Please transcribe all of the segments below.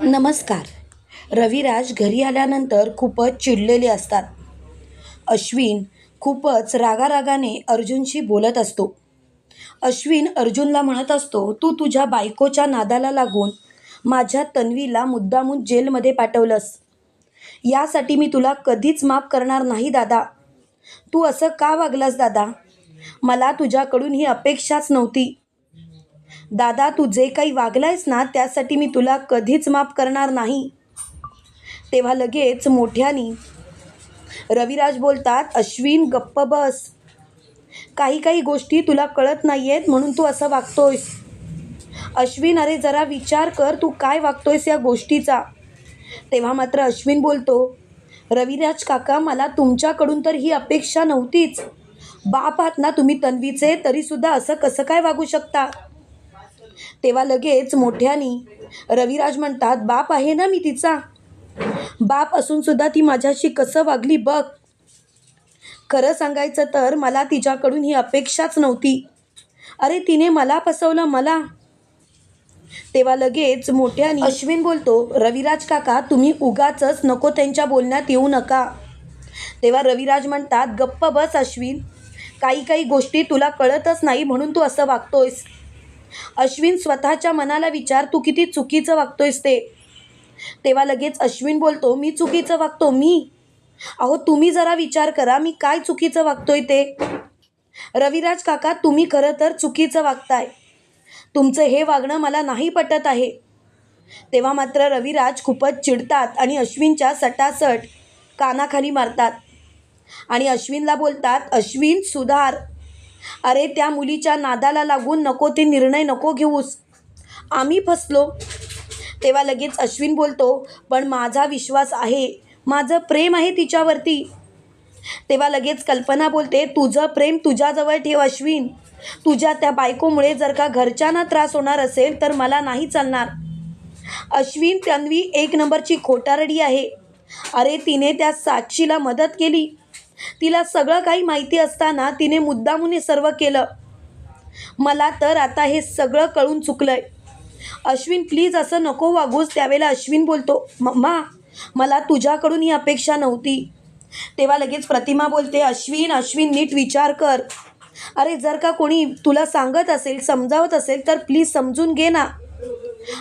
नमस्कार. रविराज घरी आल्यानंतर खूपच चिडलेले असतात. अश्विन खूपच रागारागाने अर्जुनशी बोलत असतो. अश्विन अर्जुनला म्हणत असतो तू तुझ्या बायकोच्या नादाला लागून माझ्या तन्वीला मुद्दामून जेलमध्ये पाठवलंस. यासाठी मी तुला कधीच माफ करणार नाही दादा. तू असं का वागलास दादा? मला तुझ्याकडून ही अपेक्षाच नव्हती. दादा तू जे काही वागलायस ना त्यासाठी मी तुला कधीच माफ करणार नाही. तेव्हा लगेच मोठ्यानी रविराज बोलतात अश्विन गप्प बस. काही काही गोष्टी तुला कळत नाही आहेत म्हणून तू असं वागतोयस. अश्विन अरे जरा विचार कर तू काय वागतोयस या गोष्टीचा? तेव्हा मात्र अश्विन बोलतो रविराज काका मला तुमच्याकडून तर ही अपेक्षा नव्हतीच. बाप आहात ना तुम्ही तन्वीचे तरीसुद्धा असं कसं काय वागू शकता? तेव्हा लगेच मोठ्यानी रविराज म्हणतात बाप आहे ना मी तिचा? बाप असून सुद्धा ती माझ्याशी कसं वागली बघ. खरं सांगायचं तर मला तिच्याकडून ही अपेक्षाच नव्हती. अरे तिने मला फसवलं मला. तेव्हा लगेच मोठ्याने अश्विन बोलतो रविराज काका तुम्ही उगाचच नको त्यांच्या बोलण्यात येऊ नका. तेव्हा रविराज म्हणतात गप्प बस अश्विन. काही काही गोष्टी तुला कळतच नाही म्हणून तू असं वागतोयस. अश्विन स्वतःच्या मनाला विचार तू किती चुकीचं वागतोयस ते. तेव्हा लगेच अश्विन बोलतो मी चुकीचं वागतो मी? अहो तुम्ही जरा विचार करा मी काय चुकीचं वागतोय ते? रविराज काका तुम्ही खरं तर चुकीचं वागताय. तुमचं हे वागणं मला नाही पटत आहे. तेव्हा मात्र रविराज खूपच चिडतात आणि अश्विनच्या सटासट कानाखाली मारतात. आणि अश्विनला बोलतात अश्विन सुधार. अरे त्या मुलीच्या नादाला लागून नको ते निर्णय नको घेऊस. आम्ही फसलो. तेव्हा लगेच अश्विन बोलतो पण माझा विश्वास आहे. माझं प्रेम आहे तिच्यावरती. तेव्हा लगेच कल्पना बोलते तुझं प्रेम तुझ्याजवळ ठेव अश्विन. तुझ्या त्या बायकोमुळे जर का घरच्यांना त्रास होणार असेल तर मला नाही चालणार. अश्विन तन्वी एक नंबरची खोटारडी आहे. अरे तिने त्या साक्षीला मदत केली. तिला सगळं काही माहिती असताना तिने मुद्दामून हे सर्व केलं. मला तर आता हे सगळं कळून चुकलंय. अश्विन प्लीज असं नको वागूस त्यावेळेला अश्विन बोलतो मम्मा मला तुझ्याकडून ही अपेक्षा नव्हती. तेव्हा लगेच प्रतिमा बोलते अश्विन अश्विन नीट विचार कर. अरे जर का कोणी तुला सांगत असेल समजावत असेल तर प्लीज समजून घे ना.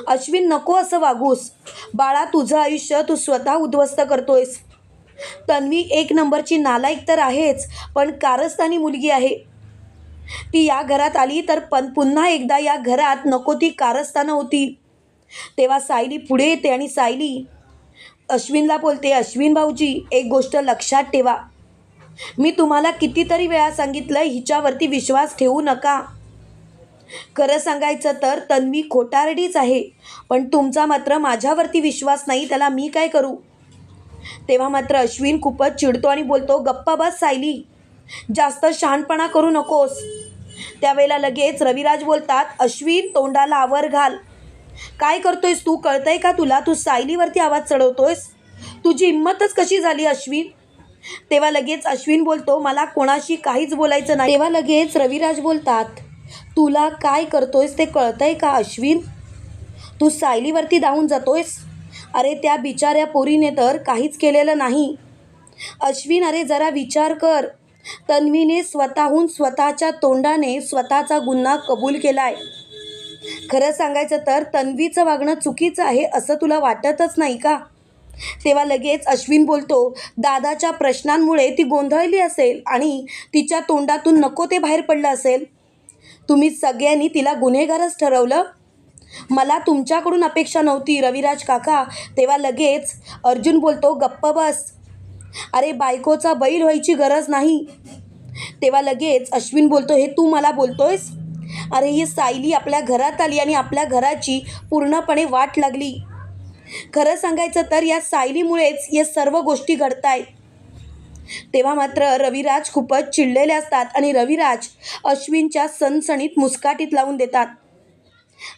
अश्विन नको असं वागूस. बाळा तुझं आयुष्य तू स्वतः उद्ध्वस्त करतोयस. तन्वी एक नंबरची नालायक तर आहेच पण कारस्थानी मुलगी आहे. ती या घरात आली तर पण पुन्हा एकदा या घरात नको ती कारस्थानं होती. तेव्हा सायली पुढे येते आणि सायली अश्विनला बोलते अश्विन भाऊजी एक गोष्ट लक्षात ठेवा. मी तुम्हाला कितीतरी वेळा सांगितलं हिच्यावरती विश्वास ठेवू नका. खरं सांगायचं तर तन्वी खोटारडीच आहे पण तुमचा मात्र माझ्यावरती विश्वास नाही त्याला मी काय करू? तेव्हा मात्र अश्विन खूपच चिडतो आणि बोलतो गप्पा बस सायली. जास्त शहाणपणा करू नकोस. त्यावेळेला लगेच रविराज बोलतात अश्विन तोंडाला आवर घाल. काय करतोयस तू? कळतंय का तुला? तू सायलीवरती आवाज चढवतोयस? तुझी हिंमतच कशी झाली अश्विन? तेव्हा लगेच अश्विन बोलतो मला कोणाशी काहीच बोलायचं नाही. तेव्हा लगेच रविराज बोलतात तुला काय करतोयस? ते कळतंय का अश्विन? तू सायलीवरती धावून जातोयस? अरे त्या बिचाऱ्या पोरीने तर काहीच केलेलं नाही. अश्विन अरे जरा विचार कर. तन्वीने स्वतःहून स्वतःच्या तोंडाने स्वतःचा गुन्हा कबूल केलाय. खरं सांगायचं तर तन्वीचं वागणं चुकीचं आहे असं तुला वाटतच नाही का? तेव्हा लगेच अश्विन बोलतो दादाच्या प्रश्नांमुळे ती गोंधळली असेल आणि तिच्या तोंडातून नको ते बाहेर पडलं असेल. तुम्ही सगळ्यांनी तिला गुन्हेगारच ठरवलं मला तुमच्याकडून अपेक्षा नव्हती रविराज काका. तेव्हा लगेच अर्जुन बोलतो गप्प बस. अरे बायकोचा बैल व्हायची गरज नाही. तेव्हा लगेच अश्विन बोलतो हे तू मला बोलतोयस? अरे ही सायली आपल्या घरात आली आणि आपल्या घराची पूर्णपणे वाट लागली. खरं सांगायचं तर या सायलीमुळेच या सर्व गोष्टी घडत आहेत तेव्हा मात्र रविराज खूपच चिडलेले असतात आणि रविराज अश्विनच्या सणसणीत मुस्काटीत लावून देतात.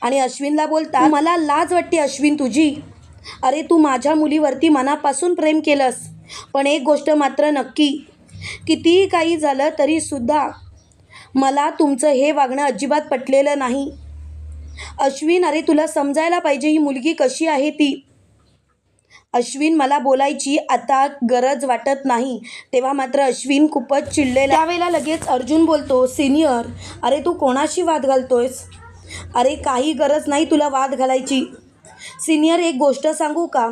आणि अश्विनला बोलता मला लाज वाटते अश्विन तुझी. अरे तू माझ्या मुलीवरती मनापासून प्रेम केलंस. पण एक गोष्ट मात्र नक्की. कितीही काही झालं तरीसुद्धा मला तुमचं हे वागणं अजिबात पटलेलं नाही. अश्विन अरे तुला समजायला पाहिजे ही मुलगी कशी आहे ती? अश्विन मला बोलायची आता गरज वाटत नाही. तेव्हा मात्र अश्विन खूपच चिडलेला त्यावेळेला लगेच अर्जुन बोलतो सिनियर अरे तू कोणाशी वाद घालतोयस? अरे काही गरज नाही तुला वाद घालायची. सिनियर एक गोष्ट सांगू का?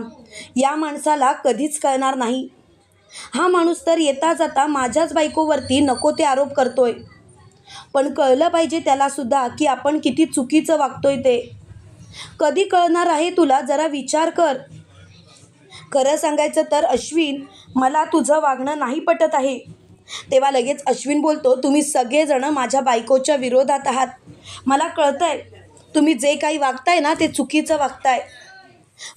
या माणसाला कधीच कळणार नाही. हा माणूस तर येता जाता माझ्याच बायकोवरती नको ते आरोप करतोय. पण कळलं पाहिजे त्यालासुद्धा की आपण किती चुकीचं वागतोय ते. कधी कळणार आहे तुला? जरा विचार कर. खरं सांगायचं तर अश्विन मला तुझं वागणं नाही पटत आहे. तेव्हा लगेच अश्विन बोलतो तुम्ही सगळेजणं माझ्या बायकोच्या विरोधात आहात. मला कळतंय तुम्ही जे काही वागताय ना ते चुकीचं वागताय.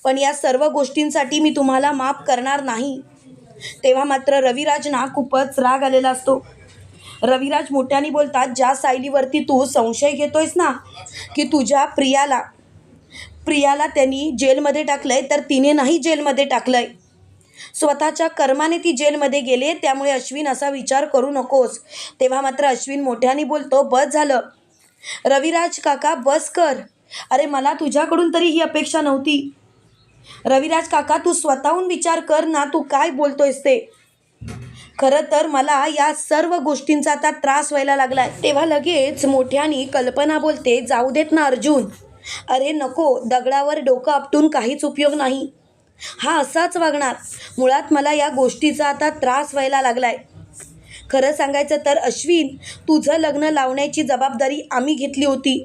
पण या सर्व गोष्टींसाठी मी तुम्हाला माफ करणार नाही. तेव्हा मात्र रविराजना खूपच राग आलेला असतो. रविराज मोठ्याने बोलतात ज्या सायलीवरती तू संशय घेतोयस ना की तुझ्या प्रियाला प्रियाला त्यांनी जेलमध्ये टाकलंय तर तिने नाही जेलमध्ये टाकलंय. स्वतःच्या कर्माने ती जेलमध्ये गेले त्यामुळे अश्विन असा विचार करू नकोस. तेव्हा मात्र अश्विन मोठ्याने बोलतो बस झालं. रविराज काका बस कर. अरे मला तुझ्याकडून तरी ही अपेक्षा नव्हती. रविराज काका तू स्वतःहून विचार कर ना तू काय बोलतोयस ते. खरं तर मला या सर्व गोष्टींचा आता त्रास व्हायला लागलाय. तेव्हा लगेच मोठ्याने कल्पना बोलते जाऊ देत ना अर्जुन. अरे नको दगडावर डोकं आपटून काहीच उपयोग नाही. हा असाच वागणार. मुळात मला या गोष्टीचा आता त्रास व्हायला लागलाय. खरं सांगायचं तर अश्विन तुझं लग्न लावण्याची जबाबदारी आम्ही घेतली होती.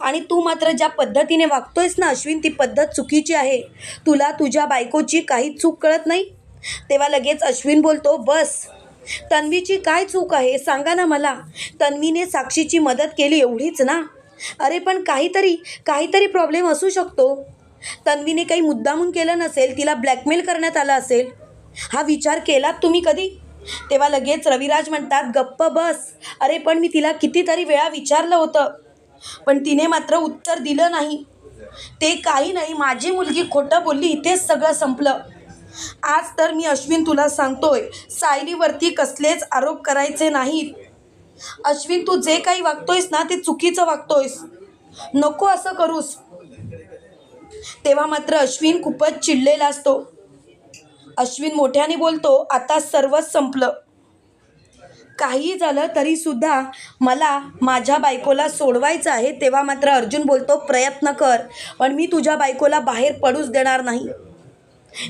आणि तू मात्र ज्या पद्धतीने वागतोयस ना अश्विन ती पद्धत चुकीची आहे. तुला तुझ्या बायकोची काही चूक कळत नाही? तेव्हा लगेच अश्विन बोलतो बस तन्वीची काय चूक आहे सांगा ना मला. तन्वीने साक्षीची मदत केली एवढीच ना? अरे पण काहीतरी काहीतरी प्रॉब्लेम असू शकतो. तन्वीने काही मुद्दामून केलं नसेल तिला ब्लॅकमेल करण्यात आलं असेल. हा विचार केलात तुम्ही कधी? तेव्हा लगेच रविराज म्हणतात गप्प बस. अरे पण मी तिला कितीतरी वेळा विचारलं होतं पण तिने मात्र उत्तर दिलं नाही. ते काही नाही माझी मुलगी खोटं बोलली इथेच सगळं संपलं. आज तर मी अश्विन तुला सांगतोय सायलीवरती कसलेच आरोप करायचे नाहीत. अश्विन तू जे काही वागतोयस ना ते चुकीचं वागतोयस. नको असं करूस. तेव्हा मात्र अश्विन खूपच चिडलेला असतो. अश्विन मोठ्याने बोलतो आता सर्वच संपलं. काही झालं तरी सुद्धा मला माझ्या बायकोला सोडवायचं आहे तेव्हा मात्र अर्जुन बोलतो प्रयत्न कर पण मी तुझ्या बायकोला बाहेर पडूच देणार नाही.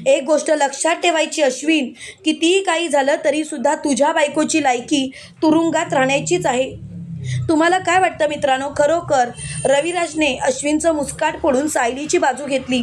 एक गोष्ट लक्षात ठेवायची अश्विन कितीही काही झालं तरी सुद्धा तुझ्या बायकोची लायकी तुरुंगात राहण्याचीच आहे. तुम्हाला काय वाटतं मित्रांनो? खरोखर रविराजने अश्विनचं मुस्काट फोडून सायलीची बाजू घेतली.